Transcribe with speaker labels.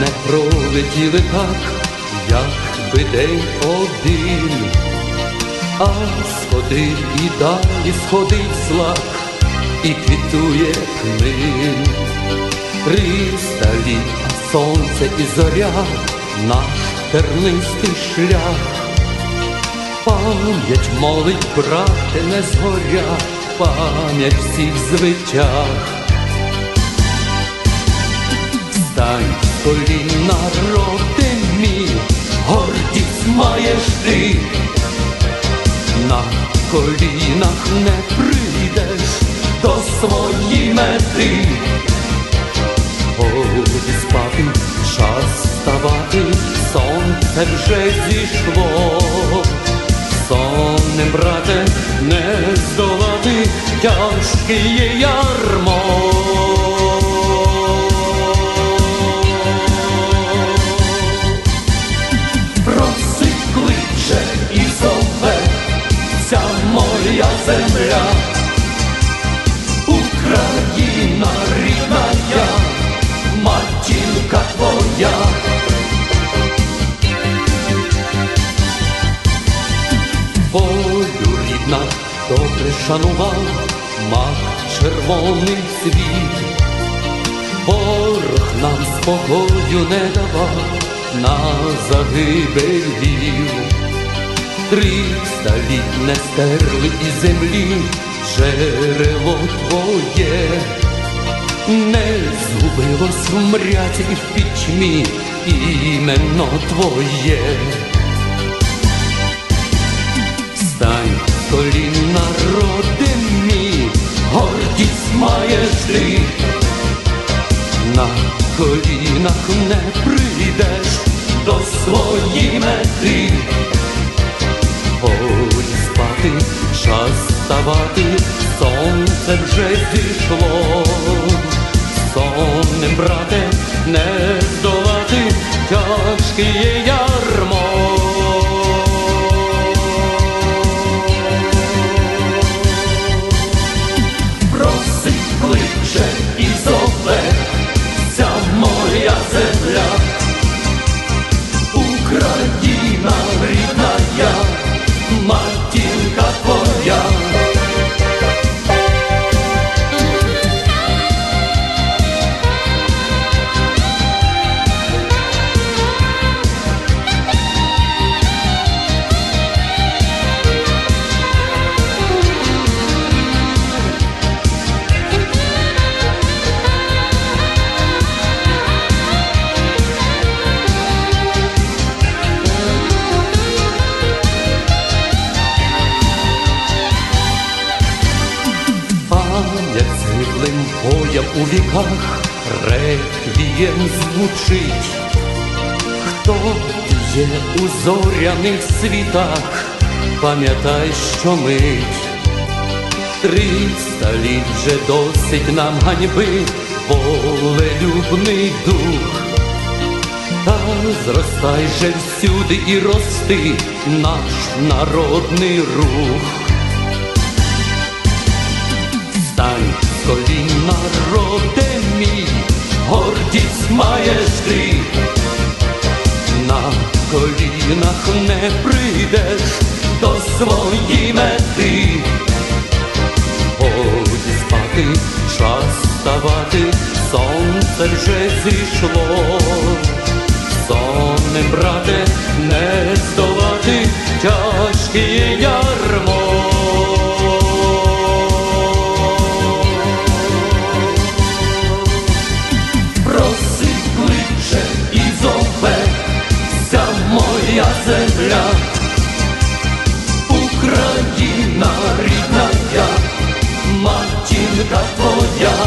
Speaker 1: не пролетіли так, як би день один, а сходив і далі сходить злак, і квітує книг. Триста літ, а сонце і зоря, наш тернистий шлях. Пам'ять молить, брате, не згоря, пам'ять всіх звитях. Стань колін, народи мій, гордість маєш ти, на колінах не прийдеш до своєї мети. Годі спати, час вставати, сонце вже зійшло. Сонним, брате, не здолати тяжке ярмо. Вся моя земля. Україна рідна я, матінка твоя. Волю рідна, добре шанував, мав червоний світ, ворог нам спокою не давав, на загибель вів. Триста літ не стерли і землі. Джерело твоє, не згубилось в мряці і в пітьмі. Іменно твоє. Стань колін, народи мій, гордість маєш ти, на колінах не прийдеш вставати, сонце вже зійшло. Сонним, брате, не здолати тяжке є. Сиплим боям у віках реквієм звучить, хто є у зоряних світах, пам'ятай, що мить, триста літ вже досить нам ганьби, волелюбний дух. Та зростай же всюди і рости наш народний рух. Стань з колін, народе мій, гордість маєш ти, на колінах не прийдеш до своєї мети. Годі спати, час вставати, сонце вже зійшло. Сонним, брате, не здолати земля. Україна рідна я, матінка твоя.